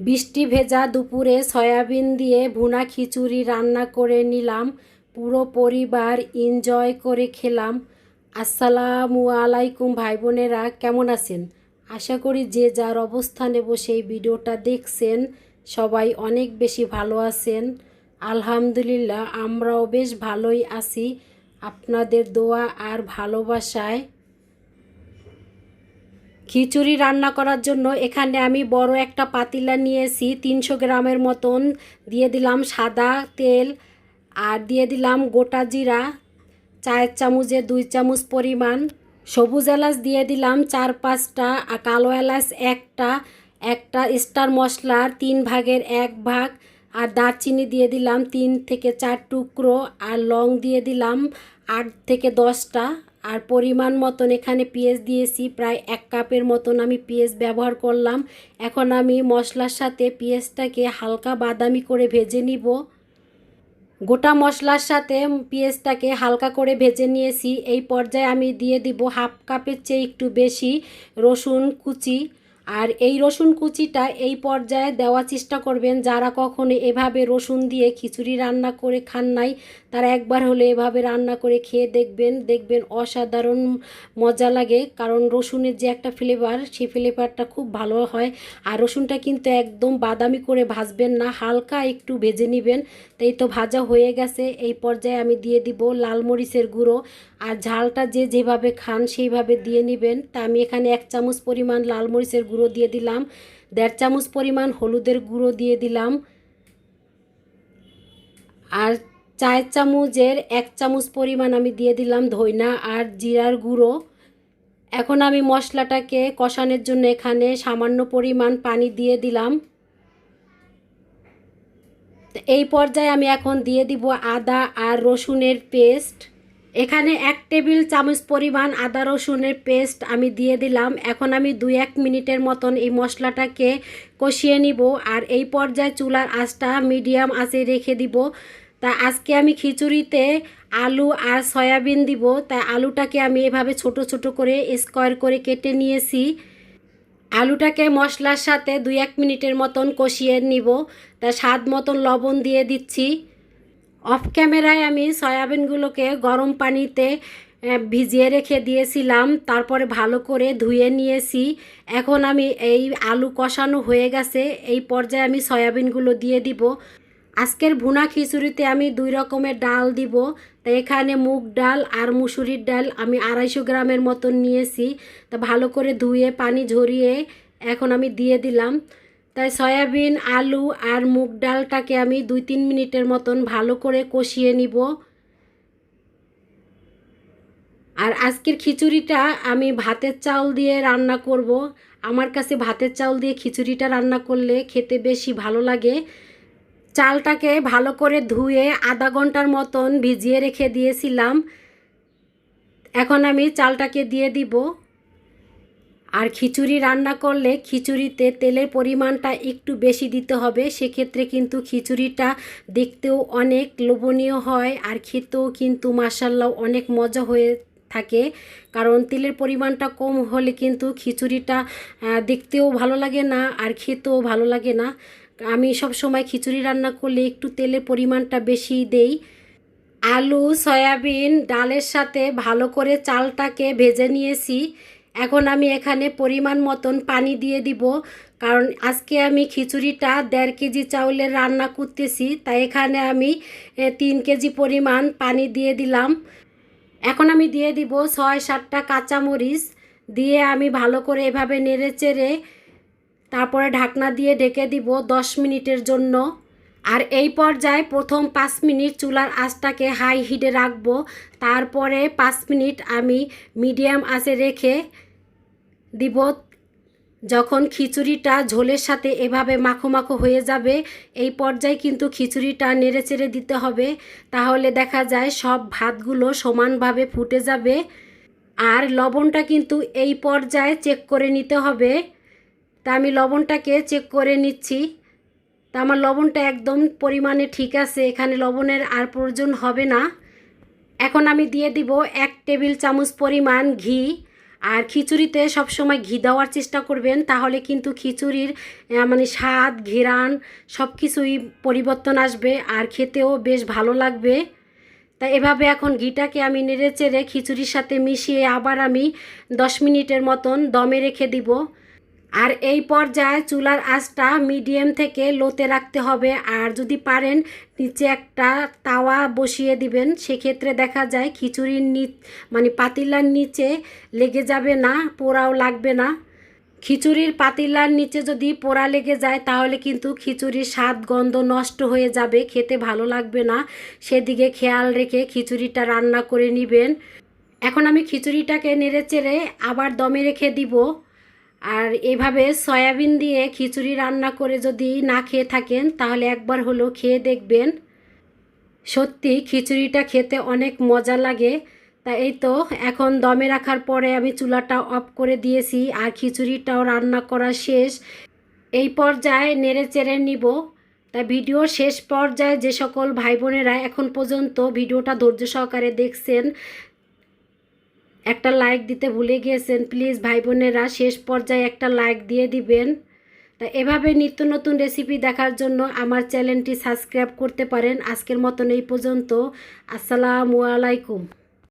বৃষ্টি ভেজা দুপুরে সয়াবিন দিয়ে ভুনা খিচুড়ি রান্না করে নিলাম। পুরো পরিবার এনজয় করে খেলাম। আসসালামু আলাইকুম ভাই বোনেরা কেমন আছেন? আশা করি যে যার অবস্থানে বসে এই ভিডিওটা দেখছেন, সবাই অনেক বেশি ভালো আছেন। আলহামদুলিল্লাহ, আমরাও বেশ ভালোই আছি। আপনাদের দোয়া আর ভালোবাসায় খিচুড়ি রান্না করার জন্য এখানে আমি বড় একটা পাতিলা নিয়েছি, তিনশো গ্রামের মতন। দিয়ে দিলাম সাদা তেল আর দিয়ে দিলাম গোটা জিরা, চায়ের চামচে দুই চামচ পরিমাণ। সবুজ এলাচ দিয়ে দিলাম চার পাঁচটা আর কালো এলাচ একটা। একটা স্টার মশলার তিন ভাগের এক ভাগ। আর দারচিনি দিয়ে দিলাম তিন থেকে চার টুকরো। আর লং দিয়ে দিলাম আট থেকে দশটা। আর পরিমাণ মতন এখানে পেঁয়াজ দিয়েছি, প্রায় এক কাপের মতন আমি পেঁয়াজ ব্যবহার করলাম। এখন আমি মশলার সাথে পেঁয়াজটাকে হালকা বাদামি করে ভেজে নিব। গোটা মশলার সাথে পেঁয়াজটাকে হালকা করে ভেজে নিয়েছি। এই পর্যায়ে আমি দিয়ে দিব হাফ কাপের চেয়ে একটু বেশি রসুন কুচি। আর এই রসুন কুচিটা এই পর্যায়ে দেওয়ার চেষ্টা করবেন। যারা কখনো এভাবে রসুন দিয়ে খিচুড়ি রান্না করে খান নাই, তারা একবার হলে এভাবে রান্না করে খেয়ে দেখবেন। দেখবেন অসাধারণ মজা লাগে, কারণ রসুনের যে একটা ফ্লেভার সেই ফ্লেভারটা খুব ভালো হয়। আর রসুনটা কিন্তু একদম বাদামি করে ভাজবেন না, হালকা একটু ভেজে নেবেন। তাই তো ভাজা হয়ে গেছে। এই পর্যায়ে আমি দিয়ে দিব লাল মরিচের গুঁড়ো। আর ঝালটা যে যেভাবে খান, সেইভাবে দিয়ে নেবেন। তা আমি এখানে এক চামচ পরিমাণ লাল মরিচের গুঁড়ো দিয়ে দিলাম। দেড় চামচ পরিমাণ হলুদের গুঁড়ো দিয়ে দিলাম। আর চায়ের চামচের এক চামচ পরিমাণ আমি দিয়ে দিলাম ধইনা আর জিরার গুঁড়ো। এখন আমি মশলাটাকে কষানোর জন্য এখানে সামান্য পরিমাণ পানি দিয়ে দিলাম। এই পর্যায়ে আমি এখন দিয়ে দিব আদা আর রসুনের পেস্ট। এখানে এক টেবিল চামচ পরিমাণ আদা রসুনের পেস্ট আমি দিয়ে দিলাম। এখন আমি দুই এক মিনিটের মতন এই মশলাটাকে কষিয়ে নিব আর এই পর্যায়ে চুলার আঁচটা মিডিয়াম আঁচে রেখে দিব। তা আজকে আমি খিচুড়িতে আলু আর সয়াবিন দিব। তাই আলুটাকে আমি এভাবে ছোট ছোট করে স্কোয়ার করে কেটে নিয়েছি। আলুটাকে মশলার সাথে দুই এক মিনিটের মতন কষিয়ে নিব। তা স্বাদ মতন লবণ দিয়ে দিচ্ছি। অফ ক্যামেরায় আমি সয়াবিনগুলোকে গরম পানিতে ভিজিয়ে রেখে দিয়েছিলাম। তারপরে ভালো করে ধুয়ে নিয়েছি। এখন আমি এই আলু কষানো হয়ে গেছে। এই পর্যায়ে আমি সয়াবিনগুলো দিয়ে দিব। আজকের ভুনা খিচুড়িতে আমি দুই রকমের ডাল দিব। তাই এখানে মুগ ডাল আর মুসুরির ডাল আমি আড়াইশো গ্রামের মতন নিয়েছি। তা ভালো করে ধুয়ে, পানি ঝরিয়ে এখন আমি দিয়ে দিলাম। তাই সয়াবিন, আলু আর মুগ ডালটাকে আমি দুই তিন মিনিটের মতন ভালো করে কষিয়ে নিব। আর আজকের খিচুড়িটা আমি ভাতের চাউল দিয়ে রান্না করব। আমার কাছে ভাতের চাউল দিয়ে খিচুড়িটা রান্না করলে খেতে বেশি ভালো লাগে। চালটাকে ভালো করে ধুয়ে আধা ঘণ্টার মতন ভিজিয়ে রেখে দিয়েছিলাম। এখন আমি চালটাকে দিয়ে দিব। আর খিচুড়ি রান্না করলে খিচুড়িতে তেলের পরিমাণটা একটু বেশি দিতে হবে, সেক্ষেত্রে কিন্তু খিচুড়িটা দেখতেও অনেক লোভনীয় হয় আর খেতেও কিন্তু মাসাল্লাহ অনেক মজা হয়ে থাকে। কারণ তেলের পরিমাণটা কম হলে কিন্তু খিচুড়িটা দেখতেও ভালো লাগে না আর খেতেও ভালো লাগে না। আমি সব সময় খিচুড়ি রান্না করলে একটু তেলের পরিমাণটা বেশি দেই। আলু, সয়াবিন, ডালের সাথে ভালো করে চালটাকে ভেজে নিয়েছি। এখন আমি এখানে পরিমাণ মতন পানি দিয়ে দিব। কারণ আজকে আমি খিচুড়িটা দেড় কেজি চাউলের রান্না করতেছি, তাই এখানে আমি তিন কেজি পরিমাণ পানি দিয়ে দিলাম। এখন আমি দিয়ে দিব ছয় সাতটা কাঁচামরিচ, দিয়ে আমি ভালো করে এভাবে নেড়ে চেড়ে তারপরে ঢাকনা দিয়ে ঢেকে দিব দশ মিনিটের জন্য। আর এই পর্যায়ে প্রথম পাঁচ মিনিট চুলার আঁচটাকে হাই হিটে রাখব। তারপরে পাঁচ মিনিট আমি মিডিয়াম আঁচে রেখে দিব যখন খিচুড়িটা ঝোলের সাথে এভাবে মাখো মাখো হয়ে যাবে, এই পর্যায়ে কিন্তু খিচুড়িটা নেড়ে চেড়ে দিতে হবে। তাহলে দেখা যায় সব ভাতগুলো সমানভাবে ফুটে যাবে। আর লবণটা কিন্তু এই পর্যায়ে চেক করে নিতে হবে। তা আমি লবণটাকে চেক করে নিচ্ছি। তা আমার লবণটা একদম পরিমাণে ঠিক আছে, এখানে লবণের আর প্রয়োজন হবে না। এখন আমি দিয়ে দিব এক টেবিল চামচ পরিমাণ ঘি। আর খিচুড়িতে সবসময় ঘি দেওয়ার চেষ্টা করবেন, তাহলে কিন্তু খিচুড়ির মানে স্বাদ, ঘেরান সব কিছুই পরিবর্তন আসবে আর খেতেও বেশ ভালো লাগবে। তা এভাবে এখন ঘিটাকে আমি নেড়ে চেড়ে খিচুড়ির সাথে মিশিয়ে আবার আমি দশ মিনিটের মতন দমে রেখে দিব। আর এই পর্যায়ে চুলার আঁচটা মিডিয়াম থেকে লোতে রাখতে হবে। আর যদি পারেন নিচে একটা তাওয়া বসিয়ে দিবেন। সেক্ষেত্রে দেখা যায় খিচুড়ির নিচ মানে পাতিলার নিচে লেগে যাবে না, পোড়াও লাগবে না। খিচুড়ির পাতিলার নিচে যদি পোড়া লেগে যায়, তাহলে কিন্তু খিচুড়ির স্বাদ, গন্ধ নষ্ট হয়ে যাবে, খেতে ভালো লাগবে না। সেদিকে খেয়াল রেখে খিচুড়িটা রান্না করে নেবেন। এখন আমি খিচুড়িটাকে নেড়ে চেড়ে আবার দমে রেখে দিব। আর এভাবে সয়াবিন দিয়ে খিচুড়ি রান্না করে যদি না খেয়ে থাকেন, তাহলে একবার হলো খেয়ে দেখবেন। সত্যি খিচুড়িটা খেতে অনেক মজা লাগে। তা এই তো, এখন দমে রাখার পরে আমি চুলাটা অফ করে দিয়েছি আর খিচুড়িটাও রান্না করা শেষ। এই পর্যায়ে নেড়ে চেড়ে নিব। তা ভিডিওর শেষ পর্যায়ে যে সকল ভাই বোনেরা এখন পর্যন্ত ভিডিওটা ধৈর্য সহকারে দেখছেন একটা লাইক দিতে ভুলে গিয়েছেন প্লিজ ভাই বোনেরা, শেষ পর্যায়ে একটা লাইক দিয়ে দিবেন। তা এভাবে নিত্য নতুন রেসিপি দেখার জন্য আমার চ্যানেলটি সাবস্ক্রাইব করতে পারেন। আজকের মতন এই পর্যন্ত। আসসালামু আলাইকুম।